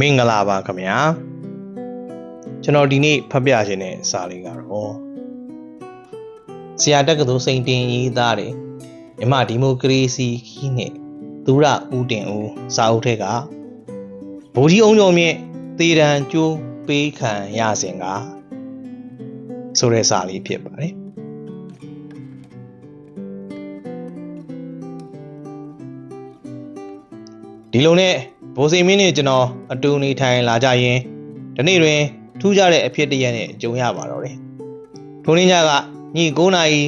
မင်္ဂလာပါခင်ဗျာကျွန်တော်ဒီနေ့ဖတ်ပြခြင်းတဲ့စာလေးကတော့ဆရာတက္ကသိုလ်စိန်တင်ရေးသားတယ်မြမဒီမိုကရေစီခီးနဲ့သူရဦးတင်ဦးစာအုပ်ထက်ကဗိုလ်ကြီးအောင်ကျော်မြင့်တေတံကျိုးပေးခံရစဉ်ကဆိုတဲ့စာလေးဖြစ်ပါတယ်ဒီလိုနဲ့ ဘိုးစိန်မင်းနဲ့ကျွန်တော်အတူနေထိုင်လာကြရင်ဒီနေ့တွင် ထူးခြားတဲ့အဖြစ်တစ်ရက်နဲ့ကြုံရပါတော့တယ်။ထိုနေ့ညကည9နာရီ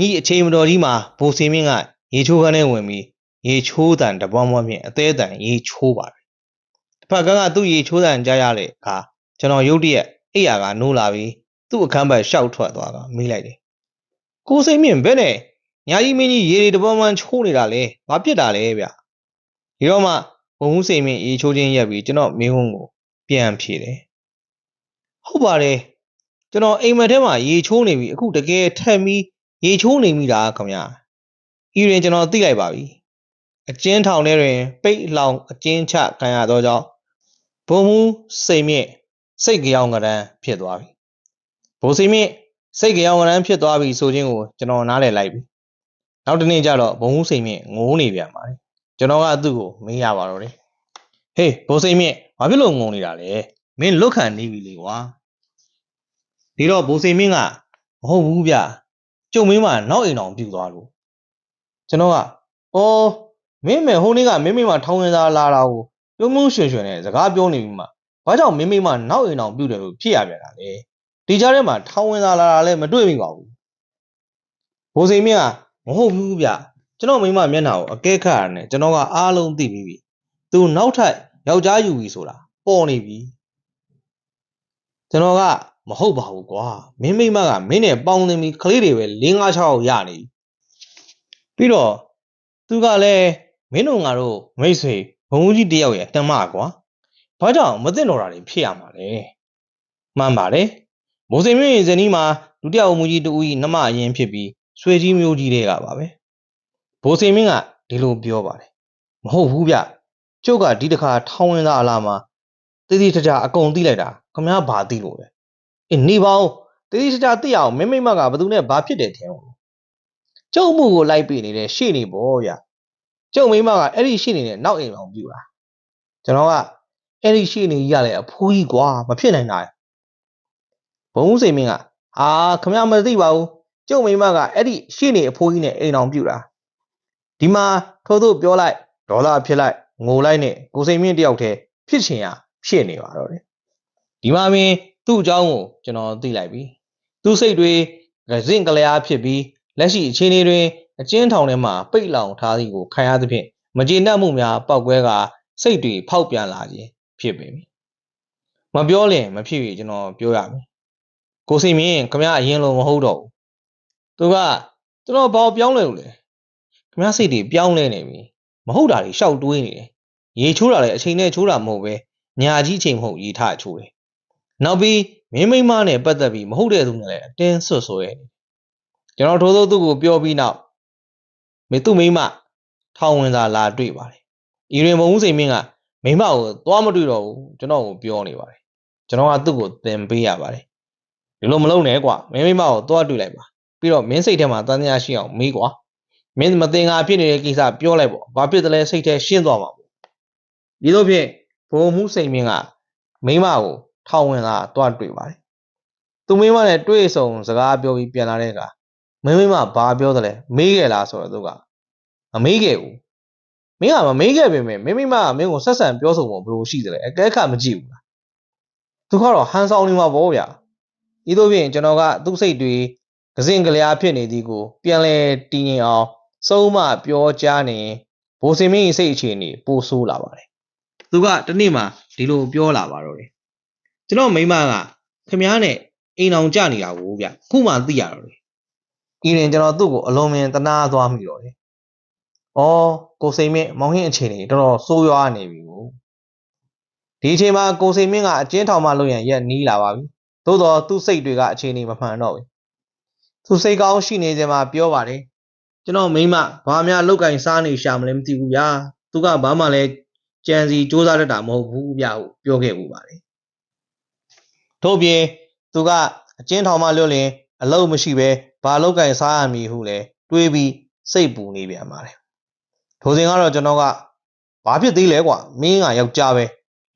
ညအချိန်မတော်ကြီးမှာဘိုးစိန်မင်းကရေချိုးခန်းထဲဝင်ပြီးရေချိုးတန်တပွားပွားဖြင့်အသေးတန်ရေချိုးပါတယ်။တစ်ဖက်ကကသူ့ရေချိုးတန်ကြားရတဲ့အခါကျွန်တော်ရုတ်တရက်အိယာကနိုးလာပြီးသူ့အခန်းဘက်ရှောက်ထွက်သွားတာမိလိုက်တယ်။ကိုစိန်မင်းဘယ်နဲ့ညာကြီးမင်းကြီးရေတွေတပွားပွားချိုးနေတာလဲ။ဘာဖြစ်တာလဲဗျ။ဒီတော့မှ ဘုံမှုစိန်မင်းရေချိုးခြင်းရက်ပြီးကျွန်တော်မင်းဟုံးကိုပြန်ဖြေတယ်ဟုတ်ပါတယ်ကျွန်တော်အိမ်မက်ထဲမှာရေချိုးနေပြီအခုတကယ်ထက်ပြီးရေချိုးနေမိတာခင်ဗျာဤရင်ကျွန်တော်သိလိုက်ပါပြီအကျဉ်းထောင်ထဲတွင် ပိတ်လောင်အကျဉ်းချခံရသောကြောင့်ဘုံမှုစိန်မြင့်စိတ်ကြောင်ကရန်ဖြစ်သွားပြီဘိုးစိန်မြင့်စိတ်ကြောင်ကရန်ဖြစ်သွားပြီဆိုခြင်းကိုကျွန်တော်နားလည်လိုက်ပြီနောက်တစ်နေ့ကျတော့ဘုံမှုစိန်မြင့်ငိုးနေပြန်ပါတယ် ကျွန်တော်ကသူ့ကိုမေးရပါတော့တယ်ဟေးဘိုးစိန်မြင့်ဘာဖြစ်လို့ငုံနေတာလဲမင်းလွတ်ခံနေပြီလေကွာဒီတော့ဘိုးစိန်မြင့်ကမဟုတ်ဘူးဗျကျုံမင်းမနောက်အိမ်တော်ပြူသွားလို့ကျွန်တော်ကအော်မင်းမေဟိုနေ့ကမင်းမေမထောင်းဝင်သားလာတာကိုပြုံးပြုံးရွှင်ရွှင်နဲ့စကားပြောနေပြီမှာဘာကြောင့်မင်းမေမနောက်အိမ်တော်ပြူတယ်လို့ဖြစ်ရပြန်တာလဲဒီကြားထဲမှာထောင်းဝင်သားလာတာလည်းမတွေ့မိပါဘူးဘိုးစိန်မြင့်ကမဟုတ်ဘူးဗျ ကျွန်တော်မိမမျက်နှာကိုအကဲခတ်ရတယ်ကျွန်တော်ကအားလုံးသိပြီးပြီသူနောက်ထပ်ယောက်ျားယူပြီဆိုတာပေါ်နေပြီကျွန်တော်ကမဟုတ်ပါဘူးကွာမင်းမိမကမင်းနဲ့ပေါင်းသင်းပြီးကလေးတွေပဲ၄၅၆ယောက်ရနေပြီပြီးတော့သူကလည်းမင်းတို့ငါတို့မိတ်ဆွေဘုံကြီးတယောက်ရဲ့တမကွာဘာကြောင့်မသိတော့တာတွေဖြစ်ရမှာလဲမှန်ပါတယ်မိုးစိမ်မြင့်ဇနီးမှာဒုတိယအုံမူကြီးတူကြီးနမအရင်ဖြစ်ပြီးဆွေကြီးမျိုးကြီးတွေကပါပဲ ဘိုးစိမ်မြင့်ကဒီလိုပြောပါတယ်မဟုတ်ဘူးဗျကျုပ်ကဒီတစ်ခါထောင်းဝင်သားအလားမှာတည်တည်တကြအကုန်သိလိုက်တာခမားဘာသိလို့လဲအေးနေပါဦးတည်တည်တကြသိအောင်မင်းမိမကဘသူနဲ့ဘာဖြစ်တယ်ထင်အောင်ကျုပ်မှုကိုလိုက်ပေးနေတဲ့ရှေ့နေပေါ့ဗျကျုပ်မိမကအဲ့ဒီရှေ့နေနဲ့နောက်အိမ်အောင်ပြူတာကျွန်တော်ကအဲ့ဒီရှေ့နေကြီးကလည်းအဖိုးကြီးကွာမဖြစ်နိုင်တာဘုံစိန်မင်းကဟာခမားမသိပါဘူးကျုပ်မိမကအဲ့ဒီရှေ့နေအဖိုးကြီးနဲ့အိမ်အောင်ပြူတာ ဒီမှာထို့သို့ပြောလိုက်ဒေါ်လာဖြစ်လိုက်ငိုလိုက်နဲ့ကိုစိန်မင်းတယောက်တည်းဖြစ်ချင်ရဖြစ်နေပါတော့တယ်ဒီမှာပင်သူ့အကြောင်းကိုကျွန်တော်သိလိုက်ပြီသူ့စိတ်တွေကစင့်ကလျားဖြစ်ပြီးလက်ရှိအခြေအနေတွင်အကျဉ်းထောင်ထဲမှာပိတ်လောင်ထားသည်ကိုခံရသဖြင့်မကျေနပ်မှုများပောက်ကွဲကစိတ်တွေဖောက်ပြန်လာခြင်းဖြစ်ပေပြီမပြောလင်မဖြစ်ပြီကျွန်တော်ပြောရမယ်ကိုစိန်မင်းခမရအရင်လိုမဟုတ်တော့ဘူးသူကကျွန်တော်ဘာပြောင်းလဲလို့လဲ ခမရစိတ်တွေပြောင်းလဲနေပြီမဟုတ်တာတွေရှောက်တွေးနေတယ်ရေချိုးတာလည်းအချိန်နဲ့ချိုးတာမဟုတ်ပဲညာကြီးအချိန်မဟုတ်ရေထချိုးတယ်နောက်ပြီးမင်းမိမနဲ့ပတ်သက်ပြီးမဟုတ်တဲ့သူနဲ့လည်းအတင်းဆွတ်ဆွဲနေကျွန်တော်ထိုးသောသူ့ကိုပြောပြီးနောက်မေသူ့မိမထောင်ဝင်သာလာတွေ့ပါတယ်ဤရင်မုံဦးစိန်မင်းကမိမကိုသွားမတွေ့တော့ဘူးကျွန်တော်ကိုပြောနေပါတယ်ကျွန်တော်ကသူ့ကိုသင်ပေးရပါတယ်ဒီလိုမလုပ်နဲ့ကွာမင်းမိမကိုသွားတွေ့လိုက်ပါပြီးတော့မင်းစိတ်ထဲမှာတန်တရားရှိအောင်မေးကွာ မင်းမတင်ငါဖြစ်နေတဲ့ကိစ္စပြောလိုက်ပေါ့ဘာဖြစ်တယ်လဲစိတ်ထဲရှင်းသွားမှာပေါ့ဒီလိုဖြင့်ဘုံမှုစိန်မင်းကမိမကိုထောင်ဝင်လာတွားတွေ့ပါတယ်သူမိမနဲ့တွေ့ဆုံစကားပြောပြီးပြန်လာတဲ့အခါမင်းမိမဘာပြောတယ်လဲမေးခဲ့လားဆိုတော့သူကမမေးခဲ့ဘူးမင်းကမမေးခဲ့ပေမဲ့မင်းမိမကမင်းကိုဆက်ဆံပြောဆိုဖို့ဘယ်လိုရှိတယ်လဲအကဲခတ်မကြည့်ဘူးလားသူကတော့ဟန်ဆောင်နေမှာပေါ့ဗျာဤသို့ဖြင့်ကျွန်တော်ကသူ့စိတ်တွေကစင်ကလျာဖြစ်နေသည်ကိုပြန်လဲတည်ငြိမ်အောင် စုံးမပြောကြားနေဘိုးစင်မင်း၏စိတ်အခြေအနေပိုဆိုးလာပါတယ်သူကတနေ့မှဒီလိုပြောလာပါတော့တယ်ကျွန်တော်မိမကခမားနဲ့အိမ်အောင်ကြနေတာကိုဗျခုမှသိရတော့တယ်ဤရင်ကျွန်တော်သူ့ကိုအလုံးမင်းတနာသွားမိတော့တယ်ဩကိုစိန်မင်းမောင်ဟင်းအခြေအနေတော်တော်ဆိုးရွားနေပြီကိုဒီအချိန်မှာကိုစိန်မင်းကအကျဉ်းထောင်မှလို့ရန်ရက်နီးလာပါပြီသို့တော့သူ့စိတ်တွေကအခြေအနေမမှန်တော့ဘူးသူစိတ်ကောင်းရှိနေချိန်မှာပြောပါတယ် ကျွန်တော်မိမဘာများလောက်ကင်စားနေရှာမလဲမသိဘူးဗျာသူကဘာမှလည်းကြံစီစူးစမ်းတတ်တာမဟုတ်ဘူးဗျဟုပြောခဲ့ပူပါတယ်ထို့ပြင်သူကအကျဉ်းထောင်မှလွတ်လင်အလုပ်မရှိဘဲဘာလောက်ကင်စားရမည်ဟုလည်းတွေးပြီးစိတ်ပူနေပြန်ပါတယ်ထိုစဉ်ကတော့ကျွန်တော်ကဘာဖြစ်သေးလဲကွာမင်းကယောက်ျားပဲ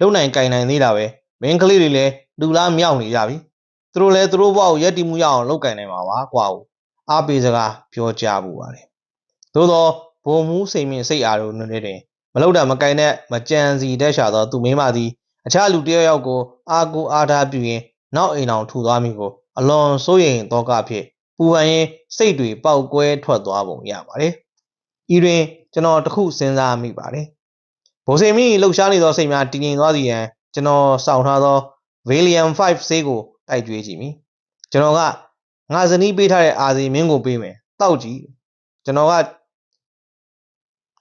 လုံနိုင်ကင်နိုင်သေးတာပဲမင်းကလေးတွေလည်းလူလားမြောက်နေကြပြီသူတို့လည်းသူတို့ဘဝကိုရက်တည်မှုရအောင်လုပ်ကင်နိုင်မှာပါကွာဟုတ် အားပေးစကားပြောကြားပူပါတယ်သို့တော့ဘုံမူးစိန်မြင့်စိတ်အားတို့နဲ့တွင်မလောက်တာမကင်တဲ့မကြံစီတက်ရှာသောသူမင်းမသည်အခြားလူတစ်ယောက်ယောက်ကိုအာကိုအားထားပြုရင်နောက်အိမ်အောင်ထူသွားမိကိုအလွန်စိုးရိမ်သောကဖြင့်ပူပန်ရင်စိတ်တွေပေါက်ကွဲထွက်သွားပုံရပါတယ်။ဤတွင်ကျွန်တော်တခုစဉ်းစားမိပါတယ်။ဘိုးစိန်မီလှုပ်ရှားနေသောစိတ်များတည်ငြိမ်သွားစီရန်ကျွန်တော်စောင့်ထားသော Valium 5ဆေးကိုတိုက်ကြွေးကြည့်မိ။ကျွန်တော်က ငါဇနီးပေးထားတဲ့အာစီမင်းကိုပေးမယ်။တောက်ကြည့်။ကျွန်တော်က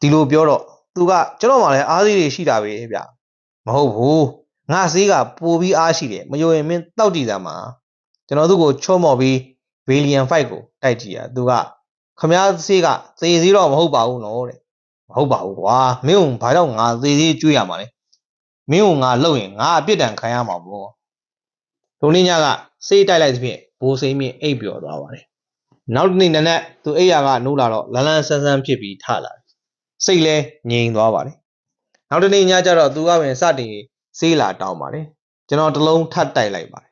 ဒီလိုပြောတော့သူကကျွန်တော်မှလည်းအားစီးတွေရှိတာပဲဗျ။မဟုတ်ဘူး။ငါဆေးကပိုပြီးအားရှိတယ်။မယိုရင်မင်းတောက်ကြည့်စမ်းပါ။ကျွန်တော်သူ့ကိုချော့မော်ပြီး Valium 5ကိုတိုက်ကြည့်ရသူကခမားဆေးကသေစည်းတော့မဟုတ်ပါဘူးနော်တဲ့မဟုတ်ပါဘူးကွာမင်းကဘာကြောင့်ငါသေစည်းကျွေးရမှာလဲမင်းကငါလှုပ်ရင်ငါအပြစ်ဒဏ်ခံရမှာပေါ့ဒုနေ့ညကဆေးတိုက်လိုက်သဖြင့် ဘိုးစိမ့်မြင့်အိပ်ပျော်သွားပါတယ်နောက်တစ်နေ့နက်နက်သူအိပ်ရာကနိုးလာတော့လန်းလန်းဆန်းဆန်းဖြစ်ပြီးထလာတယ်စိတ်လဲငြိမ်သွားပါတယ်နောက်တစ်နေ့ညကျတော့သူကပင်စတင်ဆေးလာတောင်းပါတယ်ကျွန်တော်တလုံးထပ်တိုက်လိုက်ပါတယ်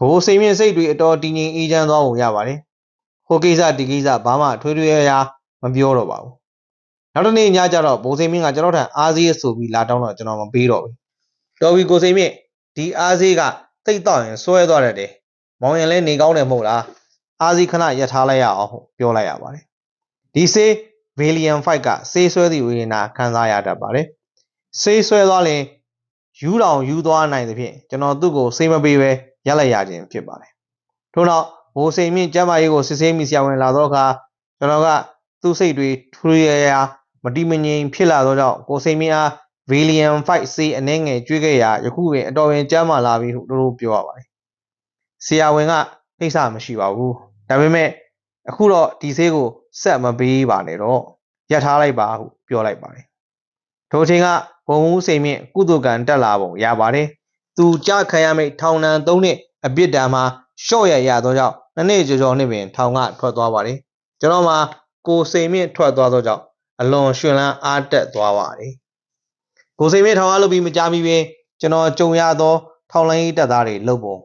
ဘိုးစိမ့်မြင့်စိတ်တွေအတော်တည်ငြိမ်အေးချမ်းသွားပုံရပါတယ်ဟိုကိစ္စဒီကိစ္စဘာမှထွေးထွေးရရမပြောတော့ပါဘူးနောက်တစ်နေ့ညကျတော့ဘိုးစိမ့်မြင့်ကကျွန်တော်ထံအားစေးဆိုပြီးလာတောင်းတော့ကျွန်တော်မပေးတော့ဘူးတော်ပြီကိုစိမ့်မြင့်ဒီအားစေးကတိတ်တော့ရင်စွဲသွားတယ်တဲ့ မောင်ရင်လဲနေကောင်းတယ်မဟုတ်လားအားစေးခဏရထားလိုက်ရအောင်ဟုတ်ပြောလိုက်ရပါတယ်ဒီဆေး Valium 5ကဆေးဆွဲသည့်ဝေဒနာခံစားရတတ်ပါတယ်ဆေးဆွဲသွားရင်ယူတောင်ယူသွားနိုင်သဖြင့်ကျွန်တော်သူ့ကိုဆေးမပေးပဲရက်လိုက်ရခြင်းဖြစ်ပါတယ်ထို့နောက်ဘိုးစိန်မြင့်ကျမ်းမာရေးကိုစစ်ဆေးမိဆရာဝန်လာတော့အခါကျွန်တော်ကသူ့စိတ်တွေထူရရမတိမငြိမ်ဖြစ်လာသောကြောင့်ကိုစိန်မြင့်အား Valium 5ဆေးအနှဲငယ်ကျွေးခဲ့ရာယခုပင်အတော်ပင်ကျမ်းမာလာပြီဟုတို့တို့ပြောရပါတယ် ဆရာဝန်ကကိစ္စမရှိပါဘူးဒါပေမဲ့အခုတော့ဒီဆေးကိုဆက်မပေးပါနဲ့တော့ရပ်ထားလိုက်ပါဟုပြောလိုက်ပါတယ်ထိုအချိန်ကဘုံမှုစိန်မြင့်ကုသကံတက်လာပုံရပါတယ်သူကြခံရမိတ်ထောင်ဒဏ်၃နှစ်အပြစ်ဒဏ်မှာရှော့ရရသောကြောင့်နှစ်နှစ်ကျော်ကျော်နှစ်ပင်ထောင်ကထွက်သွားပါတယ်ကျွန်တော်မှာကိုစိန်မြင့်ထွက်သွားသောကြောင့်အလွန်ရှင်လန်းအားတက်သွားပါတယ်ကိုစိန်မြင့်ထောင်ကလုပ်ပြီးမကြမီပင်ကျွန်တော်ကြုံရသောထောင်လိုင်းတပ်သားတွေလုပ်ပုံ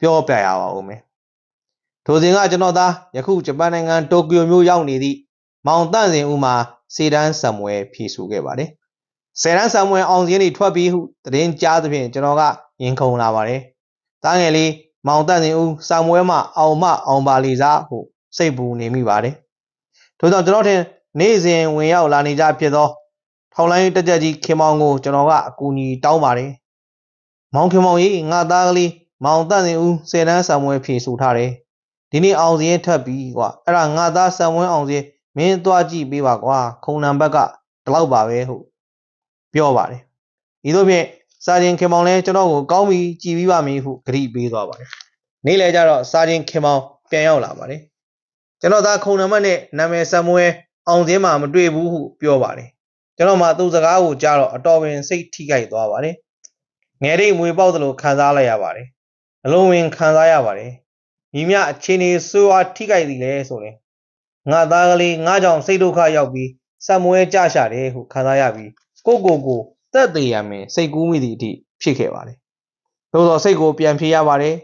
ပြောပြရပါဦးမယ်ထိုစဉ်ကကျွန်တော်သားယခုဂျပန်နိုင်ငံတိုကျိုမြို့ရောက်နေသည့်မောင်တန့်စင်ဦးမှာစေတန်းဆံမွဲဖြည့်ဆိုခဲ့ပါတယ်ဆယ်တန်းဆံမွဲအောင်စင်းတွေထွက်ပြီးဟုသတင်းကြားသဖြင့်ကျွန်တော်ကရင်ခုန်လာပါတယ်တားငယ်လေးမောင်တန့်စင်ဦးဆံမွဲမှအောင်မအောင်ပါလီစားဟုစိတ်ပူနေမိပါတယ်ထို့ကြောင့်ကျွန်တော်ထင်နေ့စဉ်ဝင်ရောက်လာနေကြဖြစ်သောထောင်လိုင်းတက်ကြကြီးခင်မောင်ကိုကျွန်တော်ကအကူအညီတောင်းပါတယ်မောင်ခင်မောင်ကြီးငါသားကလေး မောင်တန့်စင်ဦးဆယ်တန်းဆံမွဲဖြည့်ဆိုထားတယ်ဒီနေ့အောင်စင်းထပ်ပြီးကွာအဲ့ဒါငါသားဆံမွဲအောင်စင်းမင်းသွားကြည့်ပေးပါကွာခုံနံဘက်ကဒီလောက်ပါပဲဟုတ်ပြောပါတယ်ဒီလိုဖြင့်စာချင်းခင်မောင်လည်းကျွန်တော်ကိုကောင်းပြီးကြည်ပြီးပါမည်ဟုဂရိပေးသွားပါတယ်နေ့လည်ကျတော့စာချင်းခင်မောင်ပြန်ရောက်လာပါတယ်ကျွန်တော်သားခုံနံဘတ်နဲ့နာမည်ဆံမွဲအောင်စင်းမှာမတွေ့ဘူးဟုပြောပါတယ်ကျွန်တော်မှသူ့စကားကိုကြားတော့အတော်ပင်စိတ်ထိခိုက်သွားပါတယ်ငယ်ရိတ်မွေပေါက်သလိုခံစားလိုက်ရပါတယ် အလုံးဝင်ခံစားရပါတယ်ညီမအခြေအနေဆိုးအားထိခိုက်သည်လဲဆိုရင်ငါသားကလေးငါကြောင့်စိတ်ဒုက္ခရောက်ပြီးစံမွဲကြရှာတယ်ဟုခံစားရပြီးကိုကိုကိုတက်သေးရမယ်စိတ်ကူးမိသည့်အထိဖြစ်ခဲ့ပါတယ်သို့သောစိတ်ကိုပြန်ဖြေရပါတယ်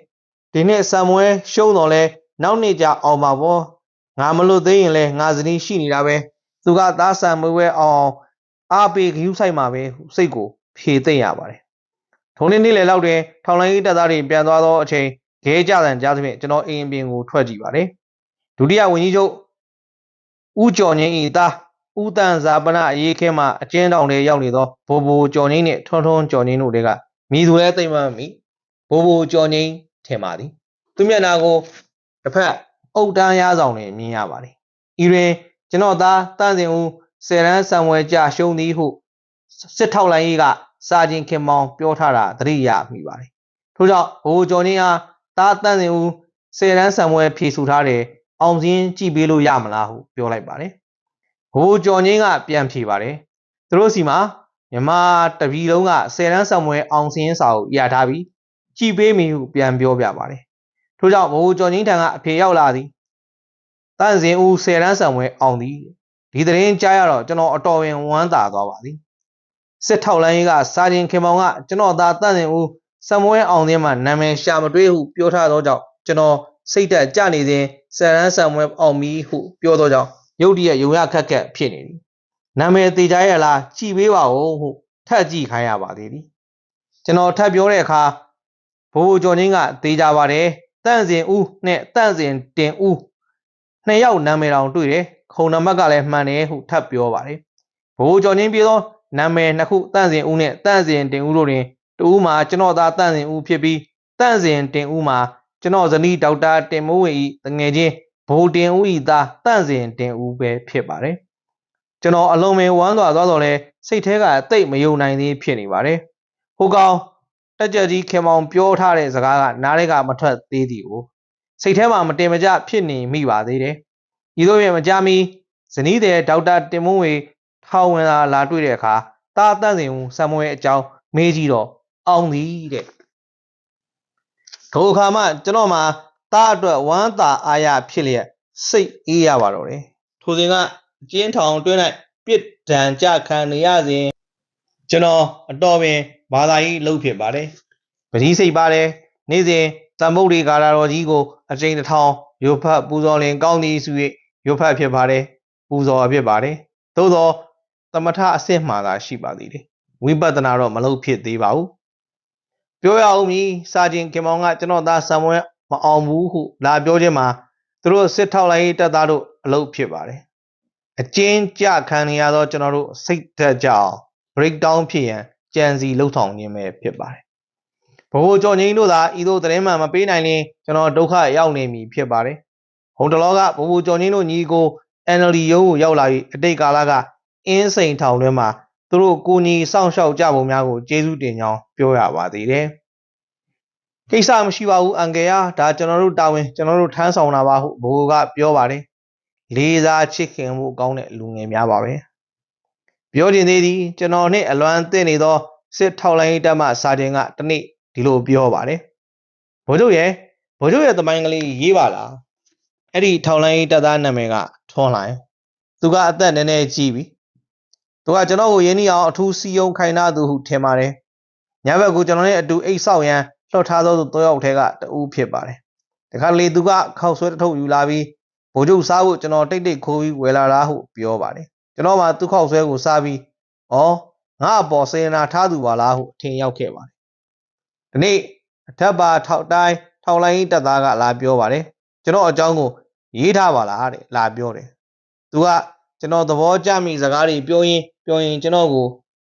ဒီနေ့စံမွဲရှုံးတော့လဲနောက်နေ့ကျအောင်ပါဘောငါမလို့သိရင်လဲငါဇနီးရှိနေတာပဲသူကသားဆံမွေးဝဲအောင်အားပေးဂယူးဆိုင်မှာပဲစိတ်ကိုဖြေသိမ့်ရပါတယ် ထုံးနေ့နေ့လယ်လောက်တွင်ထောင်လိုင်းတပ်သားတွေပြန်သွားသောအချိန်ခဲကြတဲ့ကြားသဖြင့်ကျွန်တော်အိမ်ပြင်ကိုထွက်ကြည့်ပါတယ်ဒုတိယဝန်ကြီးချုပ်ဦးကျော်ငင်းဤသားဦးတန်ဇာပနအရေးခဲမှအကျဉ်းတောင်တွေရောက်နေသောဘိုးဘိုကျော်ငင်းနှင့်ထွန်းထွန်းကျော်ငင်းတို့တွေကမိသူလဲသိမ့်မှမိဘိုးဘိုကျော်ငင်းထင်ပါသည် သူမျက်နှာကိုတစ်ဖက်အုတ်တန်းရဆောင်နဲ့မြင်ရပါတယ်ဤတွင်ကျွန်တော်သားတန့်စင်ဦးဆယ်ရန်ဆံဝဲကြရှုံးသည်ဟုစစ်ထောက်လိုင်းကြီးက စာချင်းခင်မောင်ပြောထားတာသတိရမိပါတယ်ထို့ကြောင့်ဘိုးကျော်ငင်းအားသားတန့်စင်ဦးဆယ်ရန်ဆံဝဲဖြေဆိုထားတယ်အောင်စင်းကြည့်ပေးလို့ရမလားဟုပြောလိုက်ပါတယ်။ဘိုးကျော်ငင်းကပြန်ဖြေပါတယ်။သူတို့စီမှာမြန်မာတပြည်လုံးကဆယ်တန်းဆောင်ပွဲအောင်စင်းစာကိုရထားပြီးကြည်ပေးမိဟုပြန်ပြောပြပါတယ်ထို့ကြောင့်ဘိုးကျော်ငင်းထံကအဖေရောက်လာသည်တန့်စင်ဦးဆယ်တန်းဆောင်ပွဲအောင်သည်ဒီသတင်းကြားရတော့ကျွန်တော်အတော်ဝင်ဝမ်းသာသွားပါသည် စစ်ထောက်လိုင်းကြီးကစာချင်းခင်မောင်ကကျွန်တော်သားတန့်စင်ဦးစံမွဲအောင်သည်မှာနာမည်ရှာမတွေးဟုပြောထားသောကြောင့်ကျွန်တော်စိတ်သက်ကြနေစဉ်ဆယ်တန်းဆောင်ပွဲအောင်ပြီဟုပြောသောကြောင့်ရုတ်တရက်ယုံရခက်ခက်ဖြစ်နေသည်နာမည်သေးကြရလားကြည်ပေးပါဦးဟုထပ်ကြည့်ခိုင်းရပါသေးသည်ကျွန်တော်ထပ်ပြောတဲ့အခါဘိုးကျော်ချင်းကသေးကြပါတယ်တန့်စင်ဦးနဲ့တန့်စင်တင်ဦးနှစ်ယောက်နာမည်တောင်တွေ့တယ်ခုံနံပါတ်ကလည်းမှန်တယ်ဟုထပ်ပြောပါတယ်ဘိုးကျော်ချင်းပြေသော နာမည်နှစ်ခုတန့်စင်ဦးနဲ့တန့်စင်တင်ဦးတို့တွင်တူဦးမှာကျွန်တော်သားတန့်စင်ဦးဖြစ်ပြီးတန့်စင်တင်ဦးမှာကျွန်တော်ဇနီးဒေါက်တာတင်မိုးဝေဤတငယ်ချင်းဘိုးတင်ဦးဤသားတန့်စင်တင်ဦးပဲဖြစ်ပါတယ်ကျွန်တော်အလုံးမင်းဝမ်းသွားသွားတော့လဲစိတ်ထဲကအသိပ်မယုံနိုင်သေးဖြစ်နေပါတယ်ဟိုကောင်တက်ကြကြီးခင်မောင်ပြောထားတဲ့စကားကနားထဲကမထွက်သေးသည်ကိုစိတ်ထဲမှာမတင်မကျဖြစ်နေမိပါသေးတယ်ဤသို့ပြန်မကြမီဇနီးတဲ့ဒေါက်တာတင်မိုးဝေ ထောင်ဝင်လာလာတွေ့တဲ့အခါတာတန့်စင်ဦးစံမွေအကြောင်းမေးကြည့်တော့အောင်သည်တဲ့ထိုအခါမှကျွန်တော်မှာတာအတွက်ဝမ်းသာအားရဖြစ်လျက်စိတ်အေးရပါတော့တယ်ထိုစဉ်ကအကျဉ်းထောင်တွင်း၌ပြစ်ဒဏ်ကြခံနေရစဉ်ကျွန်တော်အတော်ပင်ဘာသာရေးလုပ်ဖြစ်ပါတယ်ပတိစိတ်ပါတယ်နေ့စဉ်တမ္ပုဒ္ဒေကာရတော်ကြီးကိုအကျဉ်းတစ်ထောင်ရုပ်ဖတ်ပူဇော်လင်ကောင်းသည်စု၍ရုပ်ဖတ်ဖြစ်ပါတယ်ပူဇော်ဖြစ်ပါတယ်သို့သော သမထအစစ်မှသာရှိပါသေးတယ်ဝိပဿနာတော့မလုပ်ဖြစ်သေးပါဘူးပြောရအောင်မည်စာချင်းခင်မောင်ကကျွန်တော်သားဆံမွဲမအောင်ဘူးဟုလာပြောခြင်းမှာသူတို့စစ်ထောက်လိုက်ရေးတပ်သားတို့အလုပ်ဖြစ်ပါတယ်အကျဉ်းကြခံနေရသောကျွန်တော်တို့စိတ်သက်ကြအောင် break down ဖြစ်ရန်ကြံစီလှုပ်ဆောင်ခြင်းပဲဖြစ်ပါတယ်ဘိုးကျော်ငိမ့်တို့သာဤသို့သတင်းမှန်မပေးနိုင်ရင်ကျွန်တော်ဒုက္ခရောက်နေမည်ဖြစ်ပါတယ်ဟုံတလောကဘိုးကျော်ငိမ့်တို့ညီကို NLD ရုံးကိုရောက်လာပြီးအတိတ်ကာလက အင်းစိန်ထောင်တွင်းမှာသူတို့ကိုညီစောင့်ရှောက်ကြပုံများကိုကျေးဇူးတင်ကြောင်းပြောရပါသေးတယ်။ကိစ္စမရှိပါဘူးအန်ကယ်ယာဒါကျွန်တော်တို့တာဝန်ကျွန်တော်တို့ထမ်းဆောင်တာပါဟုဘိုးကပြောပါတယ်။လေးစားချစ်ခင်မှုကောင်းတဲ့လူငယ်များပါပဲ။ပြောခြင်းသေးသည်ကျွန်တော်နဲ့အလွမ်းသင့်နေသောစစ်ထောက်လိုင်းတပ်မှစာတင်ကတနေ့ဒီလိုပြောပါတယ်။ဘိုးတို့ရဲ့ဘိုးတို့ရဲ့သမိုင်းကလေးရေးပါလား။အဲ့ဒီထောက်လိုင်းတပ်သားနာမည်ကထွန်းလိုင်း။သူကအသက်နည်းနည်းကြီးပြီ။ သူကကျွန်တော်ကိုရင်းနှီးအောင်အထူးစီယုံခိုင်းနာသူဟုထင်ပါတယ်။ညဘက်ကိုကျွန်တော်နဲ့အတူအိတ်ဆောက်ရန်လှော့ထားသောသူ၃ယောက်ထဲကတဦးဖြစ်ပါတယ်။တခါလေသူကခောက်ဆွဲတစ်ထုပ်ယူလာပြီးဗိုလ်ချုပ်စားဖို့ကျွန်တော်တိတ်တိတ်ခိုးပြီးဝယ်လာတာဟုပြောပါတယ်။ကျွန်တော်မှသူ့ခောက်ဆွဲကိုစားပြီးဩငါအပေါ်စေနာထားသူပါလားဟုအထင်ရောက်ခဲ့ပါတယ်။ဒီနေ့အထက်ပါထောက်တိုင်းထောက်လိုင်းတပ်သားကလာပြောပါတယ်။ကျွန်တော်အကြောင်းကိုရေးထားပါလားတဲ့လာပြောတယ်။သူကကျွန်တော်သဘောကျမိစကားတွေပြောရင် ပြောရင်ကျွန်တော်ကို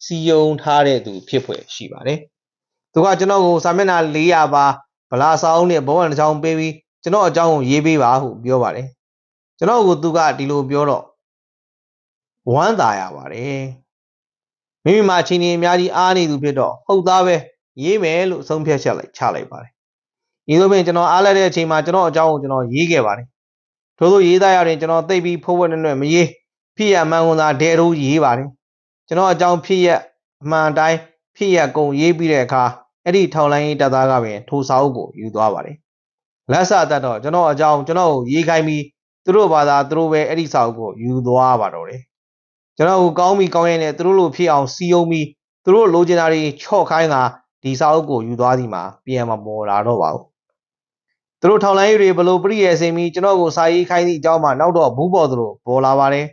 စီယုံထားတဲ့သူဖြစ်ဖွယ်ရှိပါတယ်။သူကကျွန်တော်ကိုစာမျက်နှာ400ပါဗလာဆောင်နဲ့ဘောဝင်တစ်ချောင်းပေးပြီးကျွန်တော်အကြောင်းကိုရေးပေးပါဟုပြောပါတယ်။ကျွန်တော်ကိုသူကဒီလိုပြောတော့ဝမ်းသာရပါတယ်။မိမိမှာချင်းချင်းအများကြီးအားနေသူဖြစ်တော့ဟုတ်သားပဲရေးမယ်လို့ဆုံးဖြတ်ချက်လိုက်ချလိုက်ပါတယ်။ဒီလိုပင်ကျွန်တော်အားလက်တဲ့အချိန်မှာကျွန်တော်အကြောင်းကိုကျွန်တော်ရေးခဲ့ပါတယ်။ထို့သောရေးသားရရင်ကျွန်တော်သိပြီးဖိုးဝက်နဲ့မရေးဖြစ်ရမှန်ကုန်သာဒဲတို့ရေးပါတယ် ကျွန်တော်အကြောင်းဖြစ်ရအမှန်တိုင်းဖြစ်ရကုံရေးပြီးတဲ့အခါအဲ့ဒီထောင်လိုင်းရေးတပ်သားကပင်ထိုစာအုပ်ကိုယူသွားပါတယ်လက်စတတ်တော့ကျွန်တော်အကြောင်းကျွန်တော်ကိုရေးခိုင်းပြီးသူတို့ဘာသာသူတို့ပဲအဲ့ဒီစာအုပ်ကိုယူသွားပါတော့တယ်ကျွန်တော်ကိုကောင်းပြီကောင်းရင်လည်းသူတို့လိုဖြစ်အောင်စီယုံပြီးသူတို့လိုချင်တာတွေချော့ခိုင်းတာဒီစာအုပ်ကိုယူသွားစီမှာပြန်မပေါ်လာတော့ပါဘူးသူတို့ထောင်လိုင်းရေးတွေဘလို့ပြည့်ရဲ့စင်ပြီးကျွန်တော်ကိုစာရေးခိုင်းသည့်အကြောင်းမှာနောက်တော့ဘူးပေါ်သူတို့ပေါ်လာပါတယ်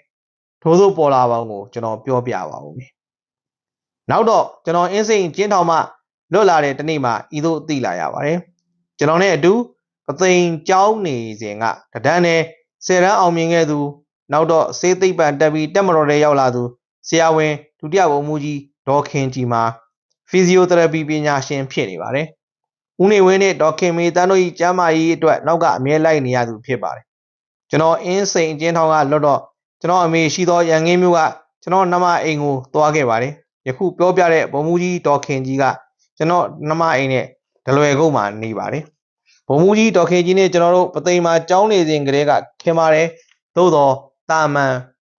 ထို့သို့ပေါ်လာပေါင်းကိုကျွန်တော်ပြောပြပါဦးမယ်။နောက်တော့ကျွန်တော်အင်းစိန်ကျင်းထောင်မှလွတ်လာတဲ့တနေ့မှဤသို့သိလာရပါတယ်။ကျွန်တော်နဲ့အတူပသိမ်ကျောင်းနေစဉ်ကတဒန်းနဲ့ဆယ်ရန်အောင်မြင်ခဲ့သူနောက်တော့စေးသိပ်ပံတက်ပြီးတက်မတော်တဲ့ရောက်လာသူဆရာဝန်ဒုတိယဗိုလ်မှူးကြီးဒေါ်ခင်ကြီးမှာဖီဇီယိုသရပီပညာရှင်ဖြစ်နေပါတယ်။ဦးနေဝင်းနဲ့ဒေါ်ခင်မေတန်းတို့၏ကျမ်းမာရေးအတွက်နောက်ကအမြဲလိုက်နေရသူဖြစ်ပါတယ်။ကျွန်တော်အင်းစိန်အကျဉ်းထောင်ကလွတ်တော့ ကျွန်တော်အမေရှိသောရန်ကင်းမျိုးကကျွန်တော်နှမအိမ်ကိုသွားခဲ့ပါတယ်ယခုပြောပြတဲ့ဗိုလ်မှူးကြီးဒေါ်ခင်ကြီးကကျွန်တော်နှမအိမ်နဲ့ဒလွယ်ကုန်းမှာနေပါတယ်ဗိုလ်မှူးကြီးဒေါ်ခင်ကြီးနဲ့ကျွန်တော်တို့ပသိမ်မှာကြောင်းနေစဉ်ကတည်းကခင်ပါတယ်သို့တော့တာမန်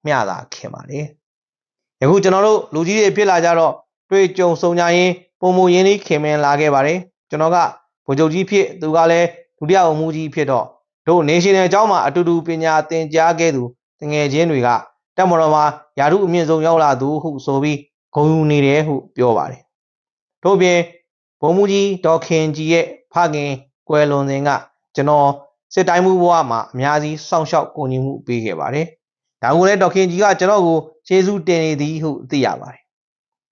မျှတာခင်ပါတယ်ယခုကျွန်တော်တို့လူကြီးတွေဖြစ်လာကြတော့တွေ့ကြုံဆုံကြရင်ပုံမူရင်းနှီးခင်မင်လာခဲ့ပါတယ်ကျွန်တော်ကဗိုလ်ချုပ်ကြီးဖြစ်သူကလည်းဒုတိယအမှုကြီးဖြစ်တော့တို့နေရှင်နယ်အကြောင်းမှာအတူတူပညာသင်ကြားခဲ့သူ တငယ်ချင်းတွေကတက်မတော်မှာယာရုအမြင့်ဆုံးရောက်လာသူဟုဆိုပြီးဂုဏ်ယူနေတယ်ဟုပြောပါတယ်တို့ပြင်ဘုံမူကြီးဒေါ်ခင်ကြီးရဲ့ဖခင်ကွယ်လွန်စဉ်ကကျွန်တော်စစ်တိုင်းမှုဘဝမှာအများကြီးစောင့်ရှောက်ကူညီမှုပေးခဲ့ပါတယ်ဒါကိုလည်းဒေါ်ခင်ကြီးကကျွန်တော်ကိုကျေးဇူးတင်နေသည်ဟုသိရပါတယ်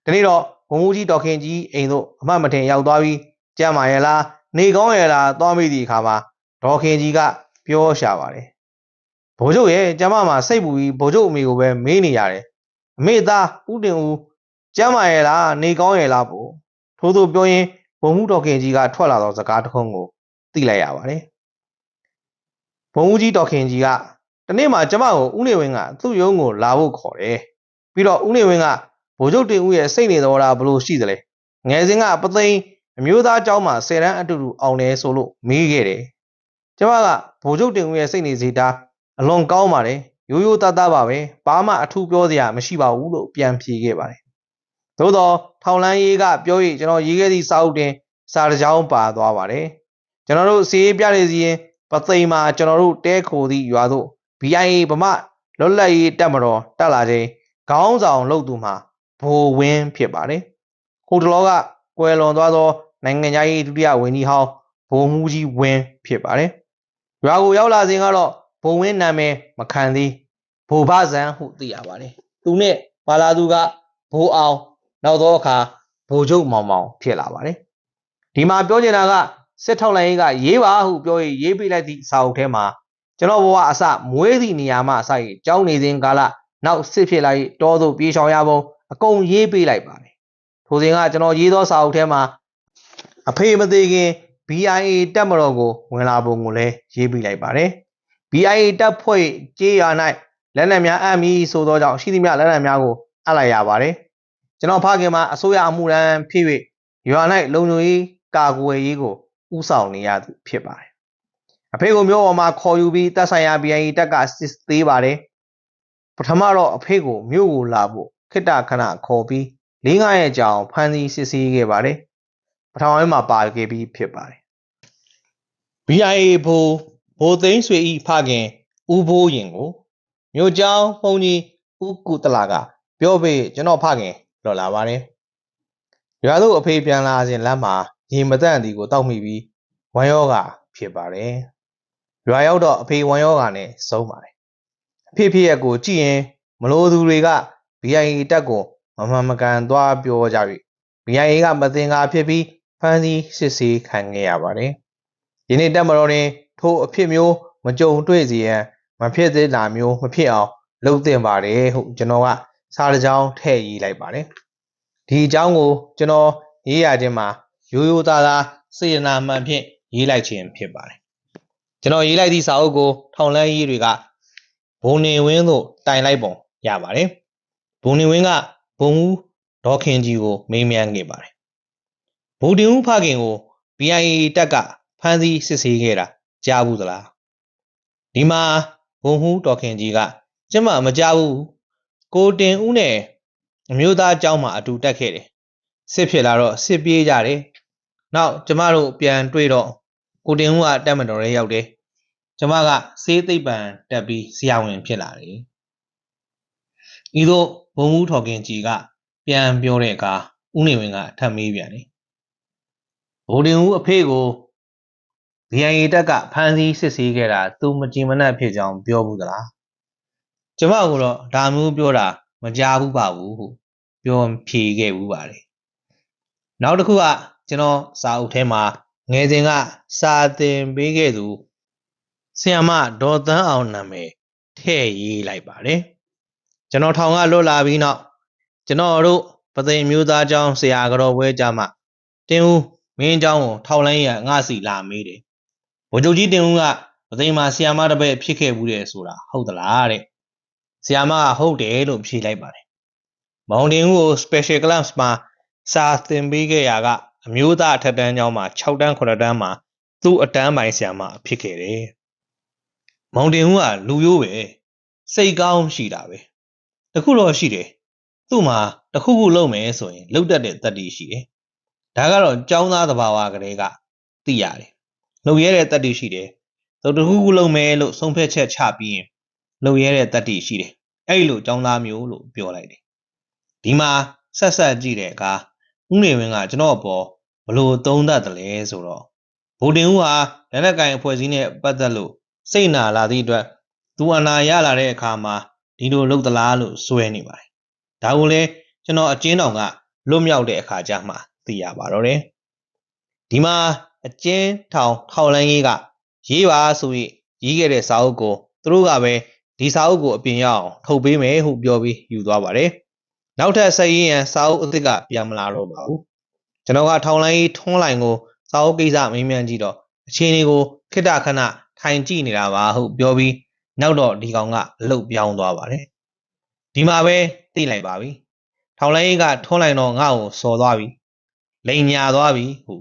ဒီနေ့တော့ဘုံမူကြီးဒေါ်ခင်ကြီးအိမ်သို့အမှတ်မတင်ရောက်သွားပြီးကြမ်းမာရဲ့လားနေကောင်းရဲ့လားသွားမိသည့်အခါမှာဒေါ်ခင်ကြီးကပြောရှာပါတယ် ဘိုလ်ချုပ်ရဲ့ကျမမှာစိတ်ပူပြီးဘိုလ်ချုပ်အမေကိုပဲမေးနေရတယ်အမေသားဦးတင်ဦးကျမ်းမာရဲ့လားနေကောင်းရဲ့လားပို့ထို့သို့ပြောရင်ဘုံမှုဒေါ်ခင်ကြီးကထွက်လာသောစကားတစ်ခုကိုသိလိုက်ရပါတယ်ဘုံမှုကြီးဒေါ်ခင်ကြီးကတနေ့မှကျမကိုဦးနေဝင်းကသူ့ရုံးကိုလာဖို့ခေါ်တယ်ပြီးတော့ဦးနေဝင်းကဘိုလ်ချုပ်တင်ဦးရဲ့စိတ်နေတော်တာဘလို့ရှိသလဲငယ်စဉ်ကပသိမ်အမျိုးသားเจ้าမှာဆယ်တန်းအတူတူအောင်တယ်ဆိုလို့မေးခဲ့တယ်ကျမကဗိုလ်ချုပ်တင်ဦးရဲ့စိတ်နေစေတာ အလွန်ကောင်းပါတယ်ရိုးရိုးသားသားပါပဲဘာမှအထူးပြောစရာမရှိပါဘူးလို့ပြန်ဖြေခဲ့ပါတယ်သို့တော့ထောင်လန်းရေးကပြော၍ကျွန်တော်ရေးခဲ့သည့်စာအုပ်တင်စာတစ်ကြောင်းပါသွားပါတယ်ကျွန်တော်တို့စီးရေးပြရစီရင်ပသိမ်မှာကျွန်တော်တို့တဲခိုသည့်ရွာသို့ BIA ဗမာလွတ်လပ်ရေးတက်မတော်တက်လာခြင်းခေါင်းဆောင်လုပ်သူမှာဘိုဝင်းဖြစ်ပါတယ်ဟိုတလောကကွယ်လွန်သွားသောနိုင်ငံသားရေးဒုတိယဝန်ကြီးဟောင်းဘိုမူကြီးဝင်းဖြစ်ပါတယ်ရွာကိုရောက်လာစဉ်ကတော့ ဘိုဝင်းနာမည်မခံသေးဘိုဘဇန်ဟုသိရပါတယ်သူနဲ့ပါလာသူကဘိုအောင်နောက်တော့အခါဘိုချုပ်မောင်မောင်ဖြစ်လာပါတယ်ဒီမှာပြောချင်တာကစစ်ထောက်လိုင်းရေးကရေးပါဟုပြောရေးရေးပေးလိုက်သည့်စာအုပ်ထဲမှာကျွန်တော်ဘဝအစမွေးသည့်နေရာမှအစ၏ကြောင်းနေစဉ်ကာလနောက်စစ်ဖြစ်လာ၏တောသို့ပြေးချောင်ရပုံအကုန်ရေးပေးလိုက်ပါတယ်ထိုစဉ်ကကျွန်တော်ရေးသောစာအုပ်ထဲမှာအဖေမသေးခင် BIA တက်မတော်ကိုဝင်လာပုံကိုလည်းရေးပေးလိုက်ပါတယ် BIA တက်ဖွဲ့ကြေးရွာ၌လက်နက်များအပ်မည်ဆိုသောကြောင့်ရှိသမျှလက်နက်များကိုအပ်လိုက်ရပါတယ်ကျွန်တော်ဖခင်မှာအစိုးရအမှုရန်ဖြစ်၍ရွာ၌လုံခြုံရေးကာကွယ်ရေးကိုဥဆောင်နေရသူဖြစ်ပါတယ်အဖေကိုမျိုးပေါ်မှာခေါ်ယူပြီးတပ်ဆိုင်ရာ BIA တက်ကစစ်သေးပါတယ်ပထမတော့အဖေကိုမြို့ကိုလာဖို့ခိတ္တခဏခေါ်ပြီးလေးငါးရဲ့ကြောင်ဖမ်းဆီးစစ်ဆေးခဲ့ပါတယ်ပထမပိုင်းမှာပါခဲ့ပြီးဖြစ်ပါတယ် BIA ဘို ဘိုသိန်းဆွေဤဖခင်ဦးဘိုးရင်ကိုမြို့ကျောင်းဖုန်ကြီးဦးကုတလာက ပြောပေးကျွန်တော်ဖခင်လော်လာပါတယ်ရွာသို့အဖေပြန်လာစဉ်လမ်းမှာရေမတန့်သည်ကိုတောက်မိပြီးဝမ်းရောဂါဖြစ်ပါတယ်ရွာရောက်တော့အဖေဝမ်းရောဂါနဲ့ဆုံးပါတယ်အဖေဖြစ်ရက်ကိုကြည့်ရင်မလို့သူတွေက BIA တက်ကိုမမှန်မကန်သွားပြောကြ၍။ BIA ကမတင်ကားဖြစ်ပြီးဖမ်းဆီးစစ်ဆေးခံခဲ့ရပါတယ်။ယနေ့တက်မတော်တွင် ထိုအဖြစ်မျိုးမကြုံတွေ့စေရန်မဖြစ်သေးတာမျိုးမဖြစ်အောင်လုပ်သင့်ပါတယ်ဟုကျွန်တော်ကစာတစ်ကြောင်းထည့်ရေးလိုက်ပါတယ်။ဒီအကြောင်းကိုကျွန်တော်ရေးရခြင်းမှာရိုးရိုးသားသားစေတနာမှန်ဖြင့်ရေးလိုက်ခြင်းဖြစ်ပါတယ်။ကျွန်တော်ရေးလိုက်သည့်စာအုပ်ကိုထောင်လန်းရေးတွေကဘုံနေဝင်းသို့တိုင်လိုက်ပုံရပါတယ်။ဘုံနေဝင်းကဘုံဦးဒေါ်ခင်ကြီးကိုမေးမြန်းခဲ့ပါတယ်။ဘုံတင်ဦးဖခင်ကို BIA တက်ကဖမ်းဆီးစစ်ဆေးခဲ့တာ ကြားဘူးသလား။ဒီမှာဘုံဦးဒေါ်ခင်ကြီးကကျမမကြားဘူး။ကိုတင်ဦးနဲ့အမျိုးသားအကြောင်းမှာအတူတက်ခဲ့တယ်။စစ်ဖြစ်လာတော့စစ်ပြေးကြတယ်။နောက်ကျမတို့ပြန်တွေ့တော့ကိုတင်ဦးကတက်မတော်ရဲရောက်တယ်။ကျမကစေးသိပ်ပံတက်ပြီးဆရာဝန်ဖြစ်လာတယ်။ဤသို့ဘုံဦးထော်ခင်ကြီးကပြန်ပြောတဲ့အခါဦးနေဝင်းကထပ်မေးပြန်တယ်။ဘိုးတင်ဦးအဖေကို BIA တက်ကဖမ်းဆီးစစ်ဆေးခဲ့တာသူမကြင်မနှက်ဖြစ်ကြောင်းပြောဘူးသလား။ကျမကတော့ဒါမျိုးပြောတာမကြားဘူးပါဘူးဟုပြောဖြေခဲ့ဘူးပါတယ်။နောက်တစ်ခုကကျွန်တော်စာအုပ်ထဲမှာငယ်စဉ်ကစာသင်ပေးခဲ့သူဆီယမဒေါ်သန်းအောင်နာမည်ထည့်ရေးလိုက်ပါတယ်။ကျွန်တော်ထောင်ကလွတ်လာပြီးနောက်ကျွန်တော်တို့ပသိမ်မျိုးသားကျောင်းဆရာကတော့ဝဲကြမှာတင်ဦးမင်းเจ้าကိုထောက်လိုင်းရငါစီလာမေးတယ်။ ဗိုလ်ချုပ်ကြီးတင်ဦးကပသိမ်မှာဆီယာမတစ်ပည့်ဖြစ်ခဲ့ဘူးတယ်ဆိုတာဟုတ်သလားတဲ့။ဆီယာမကဟုတ်တယ်လို့ဖြေလိုက်ပါတယ်။မောင်တင်ဦးကို special class မှာစာသင်ပေးခဲ့ရာကအမျိုးသားအထက်တန်းကျောင်းမှာ6တန်း9တန်းမှာသူ့အတန်းပိုင်းဆီယာမဖြစ်ခဲ့တယ်။မောင်တင်ဦးကလူရိုးပဲစိတ်ကောင်းရှိတာပဲ။တခုတော့ရှိတယ်သူ့မှာတစ်ခုခုလုပ်မယ်ဆိုရင်လုပ်တတ်တဲ့တတ္တိရှိတယ်ဒါကတော့ចောင်းသားသဘာဝကလေးကသိရတယ် လုပ်ရဲတဲ့တတ္တိရှိတယ်သူတစ်ခုခုလုပ်မယ်လို့ဆုံးဖြတ်ချက်ချပြီးရင်လုပ်ရဲတဲ့တတ္တိရှိတယ်အဲ့လိုចောင်းသားမျိုးလို့ပြောလိုက်တယ်ဒီမှာဆက်ဆက်ကြည့်တဲ့အခါဦးနေဝင်းကကျွန်တော်အပေါ်ဘလို့သုံးသပ်တယ်လဲဆိုတော့ဗိုလ်တင်ဦးဟာလက်နက်ကင်အဖွဲ့အစည်းနဲ့ပတ်သက်လို့စိတ်နာလာသည့်အတွက်သူအနာရလာတဲ့အခါမှာဒီလိုလုပ်သလားလို့စွဲနေပါတယ်။ဒါကိုလည်းကျွန်တော်အကျဉ်းတော်ကလွတ်မြောက်တဲ့အခါကျမှသိရပါတော့တယ်။ဒီမှာ အကျဉ်းထောင်ထောက်လန်းရေးကရေးပါဆိုပြီးရေးခဲ့တဲ့စာအုပ်ကိုသူတို့ကပဲဒီစာအုပ်ကိုအပြင်ရောက်အောင်ထုတ်ပေးမယ်ဟုပြောပြီးယူသွားပါတယ်။နောက်ထပ်ဆက်ရေးရန်စာအုပ်အသစ်ကပြန်မလာတော့ပါဘူး။ကျွန်တော်ကထောင်လန်းရေးထွန်းလိုင်ကိုစာအုပ်ကိစ္စမေးမြန်းကြည့်တော့အချင်းလေးကိုခိတ္တခဏထိုင်ကြည့်နေတာပါဟုပြောပြီးနောက်တော့ဒီကောင်ကအလုတ်ပြောင်းသွားပါတယ်ဒီမှာပဲသိလိုက်ပါပြီထောင်လိုင်းကထွန်းလိုက်တော့ငါ့ကိုစော်သွားပြီလိန်ညာသွားပြီဟု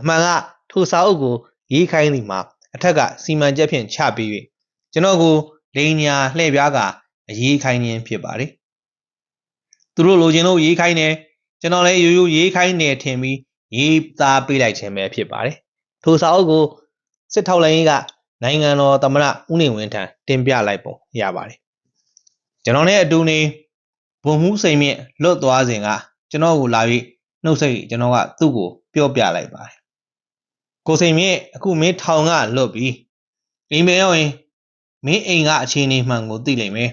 အမှန်ကထိုစာအုပ်ကိုရေးခိုင်းသည်မှာအထက်ကစီမံချက်ဖြင့်ချပေး၍ကျွန်တော်ကိုလိန်ညာလှည့်ပြားကအရေးခိုင်းခြင်းဖြစ်ပါတယ်သူတို့လိုချင်လို့ရေးခိုင်းတယ်ကျွန်တော်လည်းရိုးရိုးရေးခိုင်းတယ်ထင်ပြီးရေးသားပေးလိုက်ခြင်းပဲဖြစ်ပါတယ်ထိုစာအုပ်ကိုစစ်ထောက်လိုင်းကနိုင်ငံတော်သမ္မတဦးနေဝင်းထံတင်ပြလိုက်ပုံရပါတယ်ကျွန်တော်နဲ့အတူနေဘုံမှုစိန်မြင့်လွတ်သွားစဉ်ကကျွန်တော်ကိုလာပြီးနှုတ်ဆက်ကျွန်တော်ကသူ့ကိုပြောပြလိုက်ပါတယ် ကိုစိန်မြင့်အခုမင်းထောင်ကလွတ်ပြီးအိမ်မရောက်ရင်မင်းအိမ်ကအခြေအနေမှန်ကိုသိလိမ့်မယ်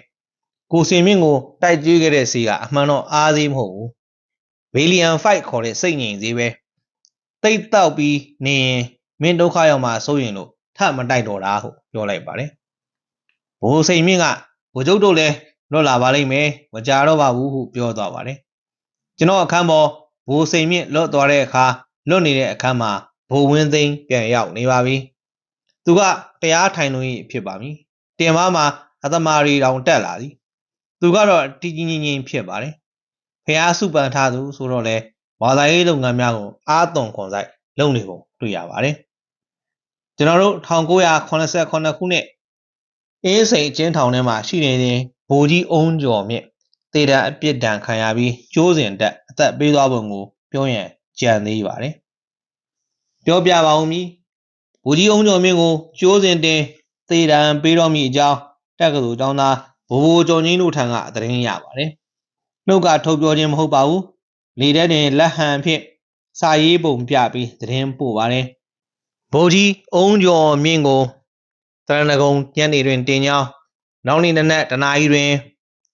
ကိုစင်မြင့်ကိုတိုက်ကြွေးခဲ့တဲ့စီကအမှန်တော့အားသေးမဟုတ်ဘူးဘီလီယံ5ခေါ်တဲ့စိတ်ငြိမ်သေးပဲတိတ်တောက်ပြီးနေရင်မင်းဒုက္ခရောက်မှာစိုးရင်လို့ထမတိုက်တော့တာဟုပြောလိုက်ပါတယ်ဘိုးစိန်မြင့်ကဘိုးကျုပ်တို့လည်းလွတ်လာပါလိမ့်မယ်မကြတော့ပါဘူးဟုပြောသွားပါတယ်ကျွန်တော်အခန်းပေါ်ဘိုးစိန်မြင့်လွတ်သွားတဲ့အခါလွတ်နေတဲ့အခန်းမှာ ဘိုးဝင်းသိန်းပြန်ရောက်နေပါပြီသူကတရားထိုင်လို့ဖြစ်ပါပြီတင်မမှာအသမားရီတောင်တက်လာသည်သူကတော့တည်ကြည်ငြိမ်ငြိမ်ဖြစ်ပါတယ်ဖះစုပန်ထားသူဆိုတော့လေဘာသာရေးလုပ်ငန်းများကိုအားသွန်ခွန်ဆိုင်လုပ်နေပုံတွေ့ရပါတယ်ကျွန်တော်တို့1989ခုနှစ်အင်းစိန်ကျင်းထောင်ထဲမှာရှိနေတဲ့ဗိုလ်ကြီးအုံးကျော်မြင့်တေတံအပြစ်ဒဏ်ခံရပြီးကျိုးစဉ်တက်အသက်ပေးသွားပုံကိုပြောရင်ကြံသေးပါတယ် ပြောပြပါဦးမည်ဗိုလ်ကြီးအုံးကျော်မြင့်ကိုကျိုးစဉ်တင်တေတံပေးတော်မူအကြောင်းတက္ကသိုလ်ကျောင်းသားဘိုးဘိုးကျော်ကြီးတို့ထံကသတင်းရပါတယ်နှုတ်ကထုတ်ပြောခြင်းမဟုတ်ပါဘူးလေတဲ့တွင်လက်ဟန်ဖြင့်စာရေးပုံပြပြီးသတင်းပို့ပါတယ်ဗိုလ်ကြီးအုံးကျော်မြင့်ကိုတရဏဂုံညနေတွင်တင်ကြောင်းနောက်နေ့နနက်တနာရီတွင်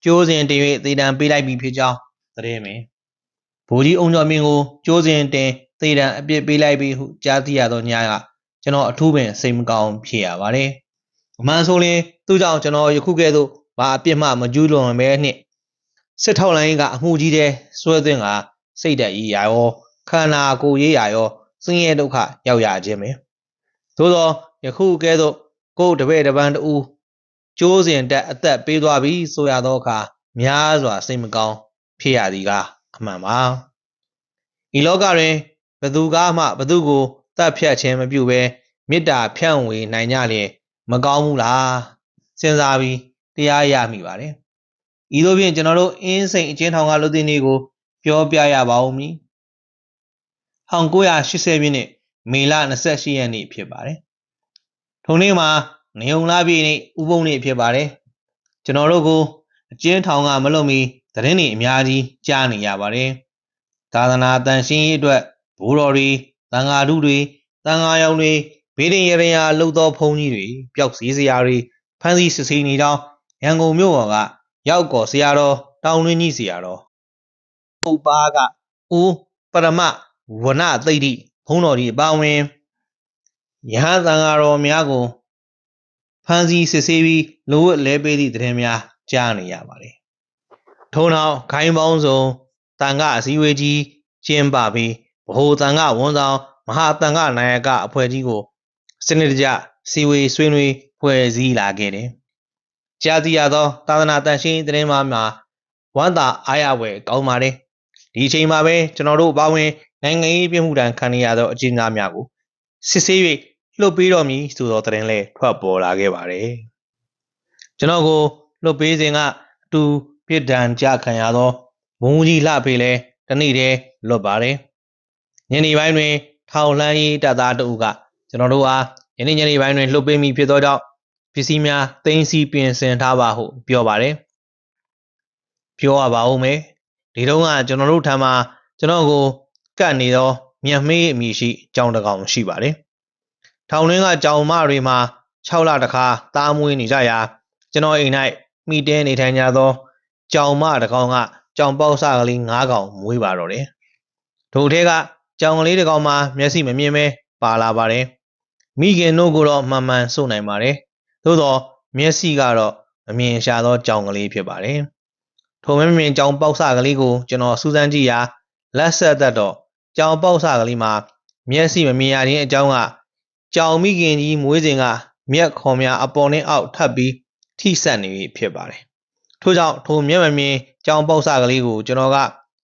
ကျိုးစဉ်တင်၍သေတံပေးလိုက်ပြီဖြစ်ကြောင်းသတင်းပင်ဗိုလ်ကြီးအုံကျော်မြင့်ကိုကျိုးစဉ်တင် သေတံအပြစ်ပေးလိုက်ပြီဟုကြားသိရသောညကကျွန်တော်အထူးပင်စိတ်မကောင်းဖြစ်ရပါတယ်အမှန်ဆိုရင်သူ့ကြောင့်ကျွန်တော်ယခုကဲ့သို့ဘာအပြစ်မှမကျူးလွန်ပဲနှင့်စစ်ထောက်လိုင်းကအမှုကြီးတဲ့စွဲသွင်းကစိတ်ဓာတ်ရေးရရောခန္ဓာကိုယ်ရေးရရောဆင်းရဲဒုက္ခရောက်ရခြင်းပဲသို့သောယခုကဲ့သို့ကိုယ်တပည့်တပန်းတူကျိုးစဉ်တက်အသက်ပေးသွားပြီဆိုရသောအခါများစွာစိတ်မကောင်းဖြစ်ရသည်ကအမှန်ပါဤလောကတွင် ဘသူကမှဘသူကိုတတ်ဖြတ်ခြင်းမပြုဘဲမေတ္တာဖြန့်ဝေနိုင်ကြလျင်မကောင်းဘူးလားစဉ်းစားပြီးတရားရမိပါတယ်ဤသို့ဖြင့်ကျွန်တော်တို့အင်းစိန်အချင်းထောင်ကလူသိနေကို ပြောပြရပါဦးမည်1980ပြည့်နှစ်မေလ28ရက်နေ့ဖြစ်ပါတယ်ထုံနေ့မှာနေုံလာပြည်နေ့ဥပုံနေ့ဖြစ်ပါတယ်ကျွန်တော်တို့ကိုအကျဉ်းထောင်ကမလွတ်မီသတင်းတွေအများကြီးကြားနေရပါတယ်သာသနာတန်ရှင်းရေးအတွက် ဘိုးတော်တွေတန်ဃာထုတွေတန်ဃာယောင်တွေဘေးရင်ရရင်လှုပ်သောဘုန်းကြီးတွေပျောက်စီးစရာတွေဖမ်းဆီးစစ်ဆေးနေကြောင်းရန်ကုန်မြို့ပေါ်ကရောက်ကော်ဆရာတော်တောင်းတွင်းကြီးဆရာတော်ပုပ္ပါကဦးပရမဝနသိတိဘုန်းတော်ကြီးအပါဝင်ယဟန်သံဃာတော်များကိုဖမ်းဆီးစစ်ဆေးပြီးလိုဝက်လဲပေးသည့်သတင်းများကြားနေရပါတယ်။ထို့နောက်ခိုင်းပေါင်းစုံတန်ခအစည်းအဝေးကြီးကျင်းပပြီး ဗဟိုတန်ခဝန်ဆောင်မဟာတန်ခနိုင်ကအဖွဲ့ကြီးကိုစနစ်တကျစီဝေဆွေးနွေးဖွဲ့စည်းလာခဲ့တယ်။ကြားသိရသောသာသနာတန်ရှင်းသတင်းများမှာဝမ်းသာအားရဝယ်ကောင်းပါတယ်။ဒီအချိန်မှာပဲကျွန်တော်တို့ပါဝင်နိုင်ငံရေးပြည်မှုတန်ခံရသောအကျဉ်းသားများကိုစစ်ဆေး၍လွတ်ပေးတော်မူဆိုသောသတင်းလည်းထွက်ပေါ်လာခဲ့ပါတယ်ကျွန်တော်ကိုလွတ်ပေးစဉ်ကအတူပြစ်ဒဏ်ကြခံရသောမုံကြီးလှဖေးလဲတနေ့တည်းလွတ်ပါတယ် ညနေပိုင်းတွင် ထောင်လှမ်းရေးတပ်သားတအုပ်ကကျွန်တော်တို့အားယနေ့ညနေပိုင်းတွင်လှုပ်ပေးမိဖြစ်သောကြောင့်ပစ္စည်းများသိမ်းဆည်းပြင်ဆင်ထားပါဟုပြောပါတယ်ပြောရပါဦးမယ်ဒီတော့ကကျွန်တော်တို့ထံမှာကျွန်တော်ကိုကတ်နေသောမြတ်မေးအမည်ရှိကြောင်တကောင်ရှိပါတယ်ထောင်တွင်းကကြောင်မတွေမှာ6လတခါသားမွေးနေကြရာကျွန်တော်အိမ်၌မိတဲနေထိုင်ကြသောကြောင်မတစ်ကောင်ကကြောင်ပေါက်စကလေး9ကောင်မွေးပါတော့တယ်ထိုထဲက ကြောင်ကလေးတစ်ကောင်မှာမျက်စိမမြင်ပဲပါလာပါတယ်မိခင်တို့ကိုတော့မှန်မှန်စုံနိုင်ပါတယ်သို့တော့မျက်စိကတော့မမြင်ရှာသောကြောင်ကလေးဖြစ်ပါတယ်ထိုမမြင်ကြောင်ပေါက်စကလေးကိုကျွန်တော်စူးစမ်းကြည့်ရာလက်ဆက်သက်တော့ကြောင်ပေါက်စကလေးမှာမျက်စိမမြင်ရခြင်းအကြောင်းကကြောင်မိခင်ကြီးမွေးစဉ်ကမျက်ခေါ်များအပေါ်နဲ့အောက်ထပ်ပြီးထိဆက်နေပြီဖြစ်ပါတယ်။ထို့ကြောင့်ထိုမျက်မမြင်ကြောင်ပေါက်စကလေးကိုကျွန်တော်က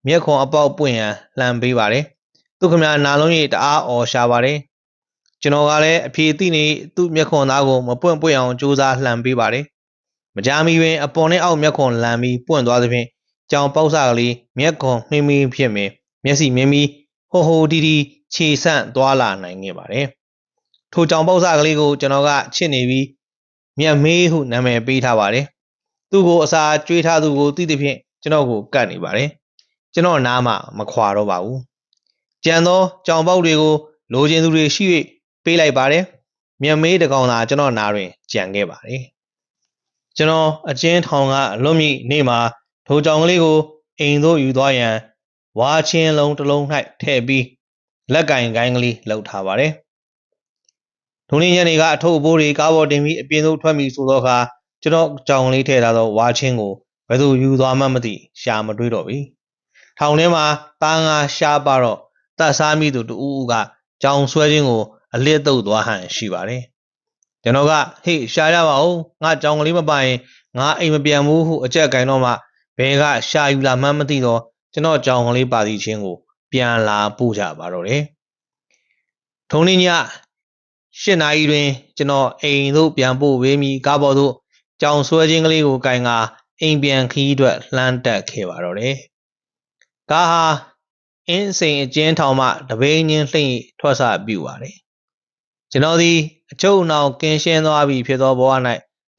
မျက်ခွန်အပေါက်ပွင့်ရန်လှမ်းပေးပါတယ်။ သူခမနာလုံးရိပ်တအားအော်ရှာပါတယ်။ကျွန်တော်ကလည်းအဖြေသိနေသူ့မျက်ခွန်သားကိုမပွင့်ပွင့်အောင်ကြိုးစားလှမ်းပေးပါတယ်။မကြာမီပင်အပေါ်နဲ့အောက်မျက်ခွန်လှမ်းပြီးပွင့်သွားသဖြင့်ကြောင်ပေါက်စကလေးမျက်ခွန်မှင်းမှင်းဖြစ်မြင်မျက်စိမြင်ပြီးဟိုဟိုတီတီခြေဆန့်သွားလာနိုင်ခဲ့ပါတယ်။ထိုကြောင်ပေါက်စကလေးကိုကျွန်တော်ကချစ်နေပြီးမြတ်မေးဟုနာမည်ပေးထားပါတယ်။သူ့ကိုအစာကျွေးထားသူကိုသိသဖြင့်ကျွန်တော်ကိုကတ်နေပါတယ်။ကျွန်တော်နားမှမခွာတော့ပါဘူး။ ကြံသောကြောင်ပေါက်တွေကိုလိုချင်သူတွေရှိ၍ပေးလိုက်ပါတယ်။မြတ်မေးတကောင်သာကျွန်တော်နားတွင်ကြံခဲ့ပါတယ်။ကျွန်တော်အချင်းထောင်ကအလွတ်မြင့်နေ့မှာထိုကြောင်ကလေးကိုအိမ်သို့ယူသွားရန်ဝါချင်းလုံးတစ်လုံး၌ထည့်ပြီးလက်ကင်ကိုင်းကလေးလှုပ်ထားပါတယ်။ဒုနေ့ညနေကအထုပ်အပိုးတွေကားပေါ်တင်ပြီးအပြင်သို့ထွက်မိဆိုသောအခါကျွန်တော်ကြောင်လေးထည့်ထားသောဝါချင်းကိုဘယ်သူယူသွားမှမသိရှာမတွေးတော့ပြီ။ထောင်ထဲမှာတာငါရှားပါတော့ တတ်စားမိသူတူဦးကကြောင်ဆွဲခြင်းကိုအလစ်တုပ်သွားဟန်ရှိပါတယ်။ကျွန်တော်ကဟေ့ရှားရပါဦးငါကြောင်ကလေးမပိုင်ငါအိမ်မပြန်ဘူးဟုအကြက်ကင်တော့မှဘဲကရှာယူလာမှန်းမသိတော့ကျွန်တော်ကြောင်ကလေးပါတီချင်းကို ပြန်လာပို့ကြပါတော့တယ်။ထုံနေ့ည၈နာရီတွင် ကျွန်တော်အိမ်သို့ပြန်ပို့ဝေးမီကားပေါ်သို့ကြောင်ဆွဲခြင်းကလေးကိုကင်ကအိမ်ပြန်ခီးအတွက်လှမ်းတက်ခဲ့ပါတော့တယ်။ကားဟာ အင်းစိန်အကျဉ်းထောင်မှတပိန်းချင်းလှိမ့်ထွက်ဆပြုပါတယ်။ကျွန်တော်သည်အချုပ်အနှောင်ကင်းရှင်းသွားပြီဖြစ်သောဘဝ၌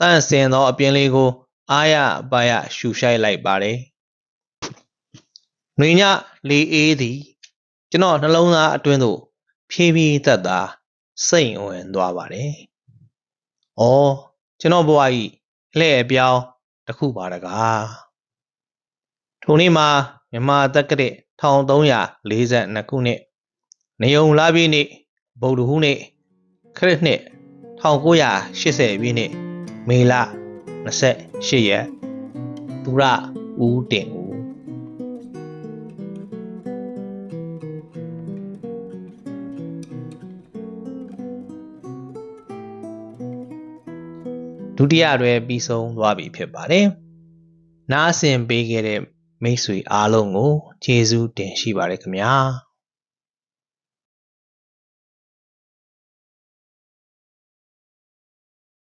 တန့်စင်သောအပြင်လေးကို အားရပါရရှူရှိုက်လိုက်ပါတယ်။။နှွေညလေအေးသည် ကျွန်တော်နှလုံးသားအတွင်းသို့ဖြည်းဖြည်းသက်သာစိတ်ဝင်သွားပါတယ်။အော်ကျွန်တော်ဘဝဤလှည့်အပြောင်းတစ်ခုပါတကား။ထိုနေ့မှာမြန်မာတက္ကရာ 1342ခုနှစ်နေုံလာပြည့်နေ့ဗုဒ္ဓဟူးနေ့ခရစ်နှစ်1980ပြည့်နှစ်မေလ28ရက်သူရဦးတင်ဦးဒုတိယတွဲပြီးဆုံးသွားပြီဖြစ်ပါတယ်။နားဆင်ပေးခဲ့တဲ့ မိတ်ဆွေအားလုံးကိုကျေးဇူးတင်ရှိပါတယ်ခင်ဗျာ။